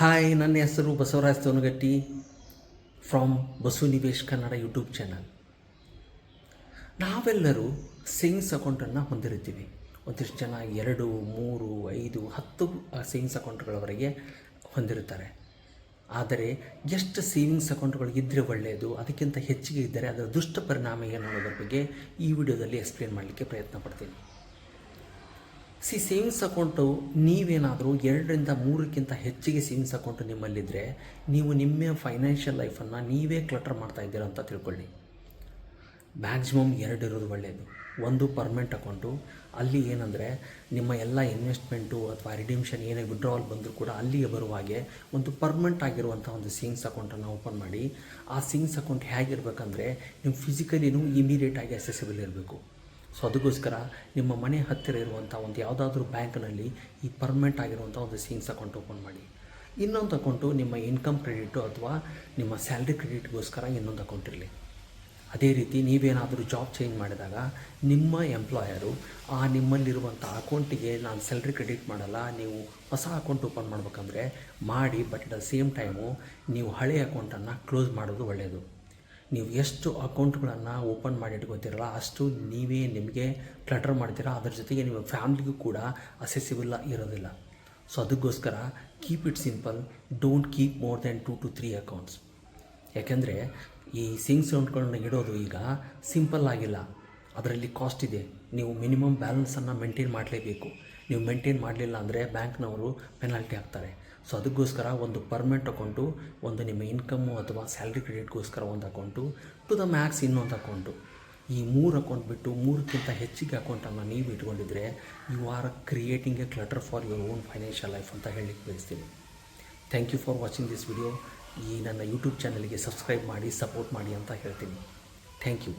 Hi ನನ್ನ ಹೆಸರು Basavaraj Tonagatti from Basu Nivesh Kannada YouTube channel ನಾವೆಲ್ಲರೂ ಸೇವಿಂಗ್ಸ್ ಅಕೌಂಟನ್ನು ಹೊಂದಿರುತ್ತೀವಿ. ಒಂದಿಷ್ಟು ಜನ ಎರಡು, ಮೂರು, ಐದು, ಹತ್ತು ಸೇವಿಂಗ್ಸ್ ಅಕೌಂಟ್ಗಳವರೆಗೆ ಹೊಂದಿರುತ್ತಾರೆ. ಆದರೆ ಎಷ್ಟು ಸೇವಿಂಗ್ಸ್ ಅಕೌಂಟ್ಗಳು ಇದ್ದರೆ ಒಳ್ಳೆಯದು ಅದಕ್ಕಿಂತ ಹೆಚ್ಚಿಗೆ ಇದ್ದರೆ ಅದರ ದುಷ್ಟ ಪರಿಣಾಮ ಏನು ಅನ್ನೋದ್ರ ಬಗ್ಗೆ ಈ ವಿಡಿಯೋದಲ್ಲಿ ಎಕ್ಸ್ಪ್ಲೇನ್ ಮಾಡಲಿಕ್ಕೆ ಪ್ರಯತ್ನ ಪಡ್ತೀನಿ. ಸಿ ಸೇವಿಂಗ್ಸ್ ಅಕೌಂಟು ನೀವೇನಾದರೂ ಎರಡರಿಂದ ಮೂರಕ್ಕಿಂತ ಹೆಚ್ಚಿಗೆ ಸೇವಿಂಗ್ಸ್ ಅಕೌಂಟು ನಿಮ್ಮಲ್ಲಿದ್ದರೆ ನೀವು ನಿಮ್ಮ ಫೈನಾನ್ಷಿಯಲ್ ಲೈಫನ್ನು ನೀವೇ ಕ್ಲಟರ್ ಮಾಡ್ತಾ ಇದ್ದೀರ ಅಂತ ತಿಳ್ಕೊಳ್ಳಿ. ಮ್ಯಾಕ್ಸಿಮಮ್ ಎರಡು ಇರೋದು ಒಳ್ಳೆಯದು ಒಂದು ಪರ್ಮನೆಂಟ್ ಅಕೌಂಟು. ಅಲ್ಲಿ ಏನಂದರೆ ನಿಮ್ಮ ಎಲ್ಲ ಇನ್ವೆಸ್ಟ್ಮೆಂಟು ಅಥವಾ ರಿಡಿಮ್ಷನ್ ಏನೇ ವಿಡ್ರಾವಲ್ ಬಂದರೂ ಕೂಡ ಅಲ್ಲಿಗೆ ಬರುವ ಹಾಗೆ ಒಂದು ಪರ್ಮನೆಂಟ್ ಆಗಿರುವಂಥ ಒಂದು ಸೇವಿಂಗ್ಸ್ ಅಕೌಂಟನ್ನು ಓಪನ್ ಮಾಡಿ. ಆ ಸೇವಿಂಗ್ಸ್ ಅಕೌಂಟ್ ಹೇಗಿರ್ಬೇಕಂದ್ರೆ ನೀವು ಫಿಸಿಕಲಿನೂ ಇಮಿಡಿಯೇಟಾಗಿ ಅಸೆಸಿಬಲ್ ಇರಬೇಕು. ಸೊ ಅದಕ್ಕೋಸ್ಕರ ನಿಮ್ಮ ಮನೆ ಹತ್ತಿರ ಇರುವಂಥ ಒಂದು ಯಾವುದಾದ್ರೂ ಬ್ಯಾಂಕ್ನಲ್ಲಿ ಈ ಪರ್ಮನೆಂಟ್ ಆಗಿರುವಂಥ ಒಂದು ಸೇವಿಂಗ್ಸ್ ಅಕೌಂಟ್ ಓಪನ್ ಮಾಡಿ. ಇನ್ನೊಂದು ಅಕೌಂಟು ನಿಮ್ಮ ಇನ್ಕಮ್ ಕ್ರೆಡಿಟು ಅಥವಾ ನಿಮ್ಮ ಸ್ಯಾಲ್ರಿ ಕ್ರೆಡಿಟ್ಗೋಸ್ಕರ ಇನ್ನೊಂದು ಅಕೌಂಟ್ ಇರಲಿ. ಅದೇ ರೀತಿ ನೀವೇನಾದರೂ ಜಾಬ್ ಚೇಂಜ್ ಮಾಡಿದಾಗ ನಿಮ್ಮ ಎಂಪ್ಲಾಯರು ಆ ನಿಮ್ಮಲ್ಲಿರುವಂಥ ಅಕೌಂಟಿಗೆ ನಾನು ಸ್ಯಾಲ್ರಿ ಕ್ರೆಡಿಟ್ ಮಾಡಲ್ಲ, ನೀವು ಹೊಸ ಅಕೌಂಟ್ ಓಪನ್ ಮಾಡಬೇಕಂದ್ರೆ ಮಾಡಿ but at the same time ನೀವು ಹಳೆಯ ಅಕೌಂಟನ್ನು ಕ್ಲೋಸ್ ಮಾಡೋದು ಒಳ್ಳೆಯದು ನೀವು ಎಷ್ಟು ಅಕೌಂಟ್ಗಳನ್ನು ಓಪನ್ ಮಾಡಿ ಇಟ್ಕೋತೀರಲ್ಲ ಅಷ್ಟು ನೀವೇ ನಿಮಗೆ ಕ್ಲಟರ್ ಮಾಡ್ತೀರಾ. ಅದ್ರ ಜೊತೆಗೆ ನಿಮ್ಮ ಫ್ಯಾಮ್ಲಿಗೂ ಕೂಡ ಅಸೆಸಿಬಲ್ ಇರೋದಿಲ್ಲ. ಸೊ ಅದಕ್ಕೋಸ್ಕರ keep it simple don't keep more than two two three accounts ಯಾಕೆಂದರೆ ಈ ಸಿಂಗ್ ಅಕೌಂಟ್ಗಳನ್ನ ಇಡೋದು ಈಗ ಸಿಂಪಲ್ ಆಗಿಲ್ಲ. ಅದರಲ್ಲಿ ಕಾಸ್ಟ್ ಇದೆ. ನೀವು ಮಿನಿಮಮ್ ಬ್ಯಾಲೆನ್ಸನ್ನು ಮೇಂಟೈನ್ ಮಾಡಲೇಬೇಕು. ನೀವು ಮೇಂಟೈನ್ ಮಾಡಲಿಲ್ಲ ಅಂದರೆ ಬ್ಯಾಂಕ್ನವರು ಪೆನಾಲ್ಟಿ ಹಾಕ್ತಾರೆ. ಸೊ ಅದಕ್ಕೋಸ್ಕರ ಒಂದು ಪರ್ಮನೆಂಟ್ ಅಕೌಂಟು ಒಂದು ನಿಮ್ಮ ಇನ್ಕಮ್ಮು ಅಥವಾ ಸ್ಯಾಲ್ರಿ ಕ್ರೆಡಿಟ್ಗೋಸ್ಕರ ಒಂದು ಅಕೌಂಟು ಟು ದ ಮ್ಯಾಕ್ಸ್ ಇನ್ನೊಂದು ಅಕೌಂಟು ಈ ಮೂರು ಅಕೌಂಟ್ ಬಿಟ್ಟು ಮೂರಕ್ಕಿಂತ ಹೆಚ್ಚಿಗೆ ಅಕೌಂಟನ್ನು ನೀವು ಇಟ್ಕೊಂಡಿದ್ರೆ you are creating a clutter for your own financial life ಅಂತ ಹೇಳಲಿಕ್ಕೆ ಬಯಸ್ತೀನಿ. Thank you for watching this video ಈ ನನ್ನ ಯೂಟ್ಯೂಬ್ ಚಾನಲ್ಗೆ ಸಬ್ಸ್ಕ್ರೈಬ್ ಮಾಡಿ ಸಪೋರ್ಟ್ ಮಾಡಿ ಅಂತ ಹೇಳ್ತೀನಿ. Thank you